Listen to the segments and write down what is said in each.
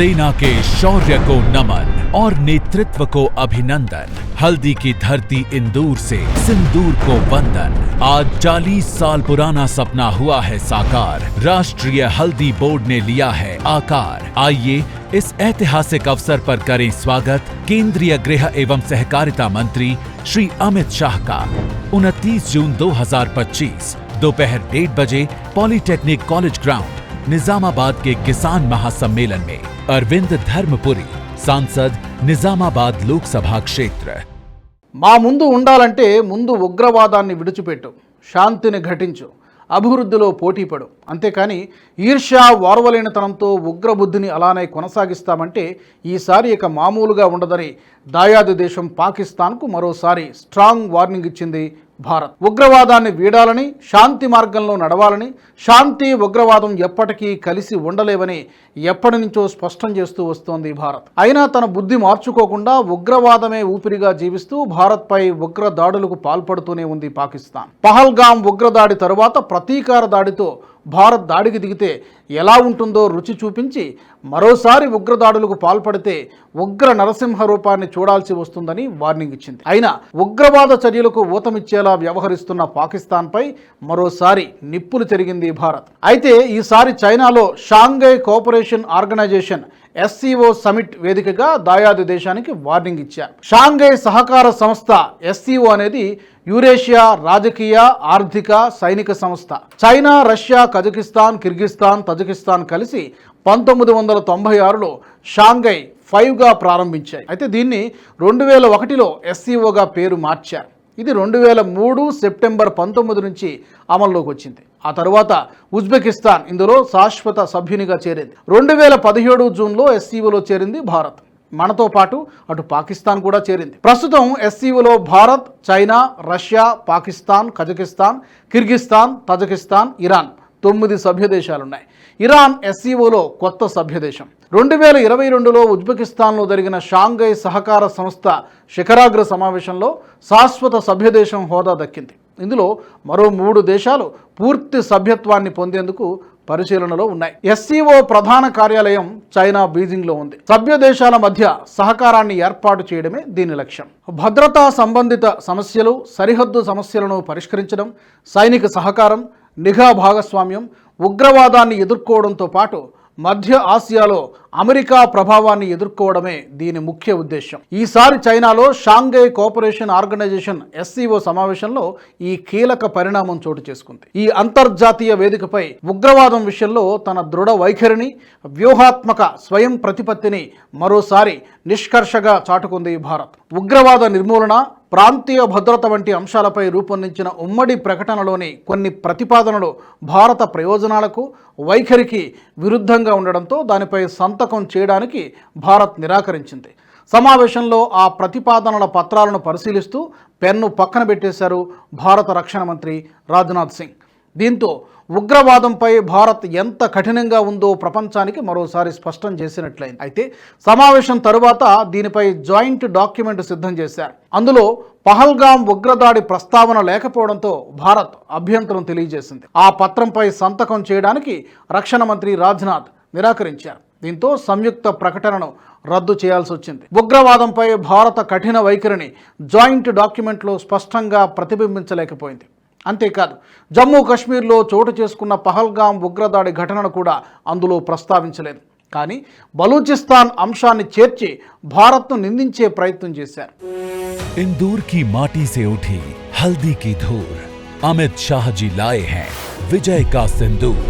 सेना के शौर्य को नमन और नेतृत्व को अभिनंदन। हल्दी की धरती इंदूर से सिंदूर को वंदन। आज 40 साल पुराना सपना हुआ है साकार। राष्ट्रीय हल्दी बोर्ड ने लिया है आकार। आइए इस ऐतिहासिक अवसर पर करें स्वागत केंद्रीय गृह एवं सहकारिता मंत्री श्री अमित शाह का। 29 जून 2025 दोपहर डेढ़ बजे पॉलिटेक्निक कॉलेज ग्राउंड। निजामाबाद के किसान महासम्मेलन में अरविंद धर्मपुरी सांसद निजामाबाद लोकसभा क्षेत्र మా ముందు ఉండాలంటే ముందు ఉగ్రవాదాన్ని విడిచిపెట్టు శాంతిని ఘటించు అభివృద్ధిలో పోటీపడు అంతేకాని ఈర్ష్య వారవలేనితనంతో ఉగ్రబుద్ధిని అలానే కొనసాగిస్తామంటే ఈసారి ఇక మామూలుగా ఉండదని దాయాది దేశం పాకిస్తాన్కు మరోసారి స్ట్రాంగ్ వార్నింగ్ ఇచ్చింది భారత్. ఉగ్రవాదాన్ని వీడాలని శాంతి మార్గంలో నడవాలని శాంతి ఉగ్రవాదం ఎప్పటికీ కలిసి ఉండలేవని ఎప్పటి నుంచో స్పష్టం చేస్తూ వస్తోంది భారత్. అయినా తన బుద్ధి మార్చుకోకుండా ఉగ్రవాదమే ఊపిరిగా జీవిస్తూ భారత్పై ఉగ్ర దాడులకు పాల్పడుతూనే ఉంది పాకిస్తాన్. పహల్గాం ఉగ్రదాడి తరువాత ప్రతీకార దాడితో భారత్ దాడికి దిగితే ఎలా ఉంటుందో రుచి చూపించి మరోసారి ఉగ్రదాడులకు పాల్పడితే ఉగ్ర నరసింహ రూపాన్ని చూడాల్సి వస్తుందని వార్నింగ్ ఇచ్చింది. అయినా ఉగ్రవాద చర్యలకు ఊతమిచ్చేలా వ్యవహరిస్తున్న పాకిస్తాన్పై మరోసారి నిప్పులు తిరిగింది భారత్. అయితే ఈసారి చైనాలో Shanghai cooperation organisation SCO summit వేదికగా దాయాది దేశానికి వార్నింగ్ ఇచ్చారు. షాంఘై సహకార సంస్థ ఎస్సీఓ అనేది యూరేషియా రాజకీయ ఆర్థిక సైనిక సంస్థ. China Russia Kazakhstan Kyrgyzstan Tajikistan కలిసి పంతొమ్మిది వందల తొంభై ఆరులో షాంఘై ఫైవ్గా ప్రారంభించాయి. అయితే దీన్ని రెండు వేల ఒకటిలో ఎస్సీఓగా పేరు మార్చారు. ఇది రెండు వేల మూడు సెప్టెంబర్ పంతొమ్మిది నుంచి అమల్లోకి వచ్చింది. ఆ తరువాత ఉజ్బెకిస్తాన్ ఇందులో శాశ్వత సభ్యునిగా చేరింది. రెండు వేల పదిహేడు జూన్లో ఎస్సీఓలో చేరింది భారత్. మనతో పాటు అటు పాకిస్తాన్ కూడా చేరింది. ప్రస్తుతం ఎస్సీఓలో Bharat China Russia Pakistan Kazakhstan Kyrgyzstan Tajikistan Iran తొమ్మిది సభ్య దేశాలున్నాయి ఇరాన్ ఎస్సీఓలో కొత్త సభ్యదేశం. రెండు వేల ఇరవై రెండులో ఉజ్బెకిస్తాన్లో జరిగిన షాంఘై సహకార సంస్థ శిఖరాగ్ర సమావేశంలో శాశ్వత సభ్యదేశం హోదా దక్కింది. ఇందులో మరో మూడు దేశాలు పూర్తి సభ్యత్వాన్ని పొందేందుకు పరిశీలనలో ఉన్నాయి. ఎస్సీఓ ప్రధాన కార్యాలయం చైనా బీజింగ్లో ఉంది. సభ్య దేశాల మధ్య సహకారాన్ని ఏర్పాటు చేయడమే దీని లక్ష్యం. భద్రతా సంబంధిత సమస్యలు సరిహద్దు సమస్యలను పరిష్కరించడం సైనిక సహకారం నిఘా భాగస్వామ్యం ఉగ్రవాదాన్ని ఎదుర్కోవడంతో పాటు మధ్య ఆసియాలో అమెరికా ప్రభావాన్ని ఎదుర్కోవడమే దీని ముఖ్య ఉద్దేశం ఈసారి చైనాలో షాంఘై కోఆపరేషన్ ఆర్గనైజేషన్ ఎస్సీఓ సమావేశంలో ఈ కీలక పరిణామం చోటు చేసుకుంది. ఈ అంతర్జాతీయ వేదికపై ఉగ్రవాదం విషయంలో తన దృఢ వైఖరిని వ్యూహాత్మక స్వయం ప్రతిపత్తిని మరోసారి నిష్కర్షగా చాటుకుంది భారత్. ఉగ్రవాద నిర్మూలన ప్రాంతీయ భద్రత వంటి అంశాలపై రూపొందించిన ఉమ్మడి ప్రకటనలోని కొన్ని ప్రతిపాదనలు భారత ప్రయోజనాలకు వైఖరికి విరుద్ధంగా ఉండడంతో దానిపై సంతకం చేయడానికి భారత్ నిరాకరించింది. సమావేశంలో ఆ ప్రతిపాదనల పత్రాలను పరిశీలిస్తూ పెన్ను పక్కన పెట్టేశారు భారత రక్షణ మంత్రి రాజ్నాథ్ సింగ్. దీంతో ఉగ్రవాదంపై భారత్ ఎంత కఠినంగా ఉందో ప్రపంచానికి మరోసారి స్పష్టం చేసినట్లయింది. అయితే సమావేశం తరువాత దీనిపై జాయింట్ డాక్యుమెంట్ సిద్ధం చేశారు. అందులో పహల్గాం ఉగ్రదాడి ప్రస్తావన లేకపోవడంతో భారత్ అభ్యంతరం తెలియజేసింది. ఆ పత్రంపై సంతకం చేయడానికి రక్షణ మంత్రి రాజ్నాథ్ నిరాకరించారు. దీంతో సంయుక్త ప్రకటనను రద్దు చేయాల్సి వచ్చింది. ఉగ్రవాదంపై భారత కఠిన వైఖరిని జాయింట్ డాక్యుమెంట్లో స్పష్టంగా ప్రతిబింబించలేకపోయింది. అంతేకాదు జమ్మూ కాశ్మీర్లో చోటు చేసుకున్న పహల్గాం ఉగ్రదాడి ఘటనను కూడా అందులో ప్రస్తావించలేదు కానీ బలూచిస్తాన్ అంశాన్ని చేర్చి భారత్ను నిందించే ప్రయత్నం చేశారు इंदूर की माटी से उठी हल्दी की धूर अमित शाह जी लाए हैं विजय का सिंदूर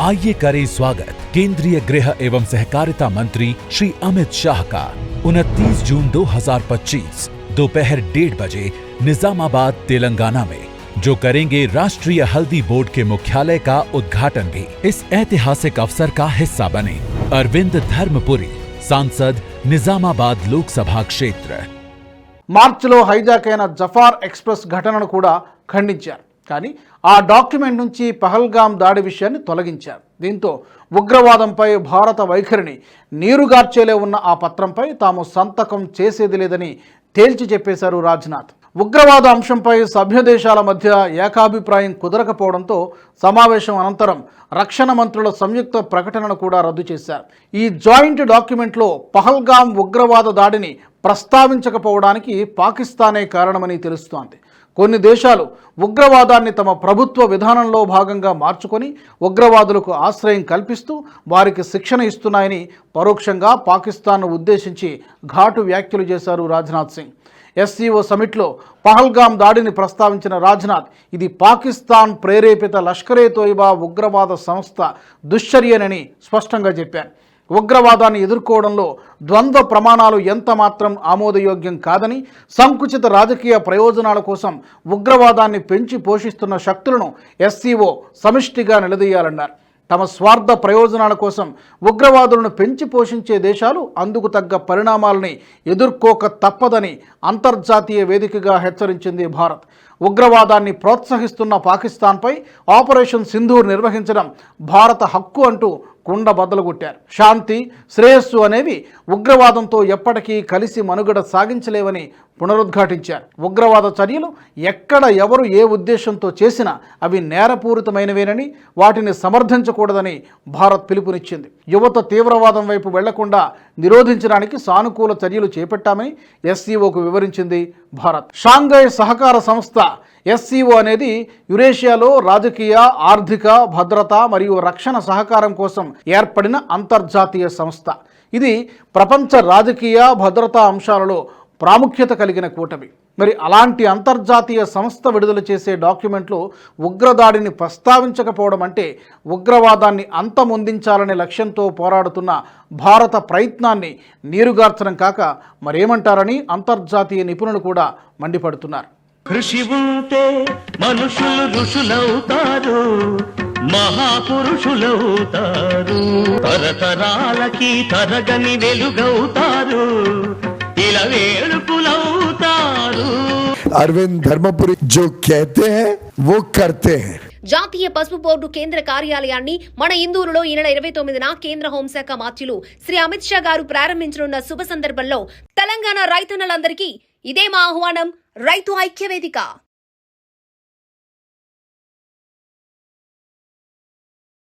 आइए करें स्वागत केंद्रीय गृह एवं सहकारिता मंत्री श्री अमित शाह का 29 जून 2025 दोपहर डेढ़ बजे निजामाबाद तेलंगाना में जो करेंगे राष्ट्रीय हल्दी बोर्ड के मुख्यालय का उद्घाटन भी इस ऐतिहासिक अवसर का हिस्सा बने अरविंद धर्मपुरी सांसद निजामाबाद लोकसभा क्षेत्र మార్చిలో హైజాక్ అయిన జఫార్ ఎక్స్ప్రెస్ ఘటనను కూడా ఖండించారు కానీ ఆ డాక్యుమెంట్ నుంచి పహల్గాం దాడి విషయాన్ని తొలగించారు దీంతో ఉగ్రవాదంపై భారత వైఖరిని నీరుగార్చేలే ఉన్న ఆ పత్రంపై తాము సంతకం చేసేది లేదని తేల్చి చెప్పేశారు రాజ్నాథ్ ఉగ్రవాద అంశంపై సభ్య దేశాల మధ్య ఏకాభిప్రాయం కుదరకపోవడంతో సమావేశం అనంతరం రక్షణ మంత్రుల సంయుక్త ప్రకటనను కూడా రద్దు చేశారు. ఈ జాయింట్ డాక్యుమెంట్లో పహల్గాం ఉగ్రవాద దాడిని ప్రస్తావించకపోవడానికి పాకిస్తానే కారణమని తెలుస్తోంది. కొన్ని దేశాలు ఉగ్రవాదాన్ని తమ ప్రభుత్వ విధానంలో భాగంగా మార్చుకొని ఉగ్రవాదులకు ఆశ్రయం కల్పిస్తూ వారికి శిక్షణ ఇస్తున్నాయని పరోక్షంగా పాకిస్తాన్ను ఉద్దేశించి ఘాటు వ్యాఖ్యలు చేశారు రాజ్నాథ్ సింగ్. ఎస్సీఓ సమిట్లో పహల్గాం దాడిని ప్రస్తావించిన రాజ్నాథ్ ఇది పాకిస్తాన్ ప్రేరేపిత లష్కరే తోయిబా ఉగ్రవాద సంస్థ దుశ్చర్యనని స్పష్టంగా చెప్పారు. ఉగ్రవాదాన్ని ఎదుర్కోవడంలో ద్వంద్వ ప్రమాణాలు ఎంత మాత్రం ఆమోదయోగ్యం కాదని సంకుచిత రాజకీయ ప్రయోజనాల కోసం ఉగ్రవాదాన్ని పెంచి పోషిస్తున్న శక్తులను ఎస్సీఓ సమిష్టిగా నిలదీయాలన్నారు. తమ స్వార్థ ప్రయోజనాల కోసం ఉగ్రవాదులను పెంచి పోషించే దేశాలు అందుకు తగ్గ పరిణామాలని ఎదుర్కోక తప్పదని అంతర్జాతీయ వేదికగా హెచ్చరించింది భారత్. ఉగ్రవాదాన్ని ప్రోత్సహిస్తున్న పాకిస్తాన్పై ఆపరేషన్ సింధూర్ నిర్వహించడం భారత హక్కు అంటూ కుండ బద్దలుగొట్టారు శాంతి శ్రేయస్సు అనేవి ఉగ్రవాదంతో ఎప్పటికీ కలిసి మనుగడ సాగించలేవని పునరుద్ఘాటించారు. ఉగ్రవాద చర్యలు ఎక్కడ ఎవరు ఏ ఉద్దేశంతో చేసినా అవి నేరపూరితమైనవేనని వాటిని సమర్థించకూడదని భారత్ పిలుపునిచ్చింది. యువత తీవ్రవాదం వైపు వెళ్ళకుండా నిరోధించడానికి సానుకూల చర్యలు చేపట్టామని ఎస్సీఓకు వివరించింది భారత్. షాంఘై సహకార సంస్థ ఎస్సీఓ అనేది యురేషియాలో రాజకీయ ఆర్థిక భద్రత మరియు రక్షణ సహకారం కోసం ఏర్పడిన అంతర్జాతీయ సంస్థ. ఇది ప్రపంచ రాజకీయ భద్రతా అంశాలలో ప్రాముఖ్యత కలిగిన కూటమి. మరి అలాంటి అంతర్జాతీయ సంస్థ విడుదల చేసే డాక్యుమెంట్లో ఉగ్రదాడిని ప్రస్తావించకపోవడం అంటే ఉగ్రవాదాన్ని అంతమొందించాలనే లక్ష్యంతో పోరాడుతున్న భారత ప్రయత్నాన్ని నీరుగార్చడం కాక మరేమంటారని అంతర్జాతీయ నిపుణులు కూడా మండిపడుతున్నారు. కృషి ఉంటే మనుషులు ఋషులవుతారు మహాపురుషులవుతారు. తరతరాలకి తరగని వెలుగవుతారు ఇలా వేడుకులవుతారు अरविंद धर्मपुरी जो कहते हैं वो करते हैं జాతీయ పసుపు బోర్డు కేంద్ర కార్యాలయాన్ని మన ఇందూరులో ఈ నెల ఇరవై తొమ్మిదిన కేంద్ర హోంశాఖ మార్చిలు శ్రీ అమిత్ షా గారు ప్రారంభించనున్న శుభ సందర్భంలో తెలంగాణ రైతన్నలందరికీ ఇదే మా ఆహ్వానం రైతు ఐక్య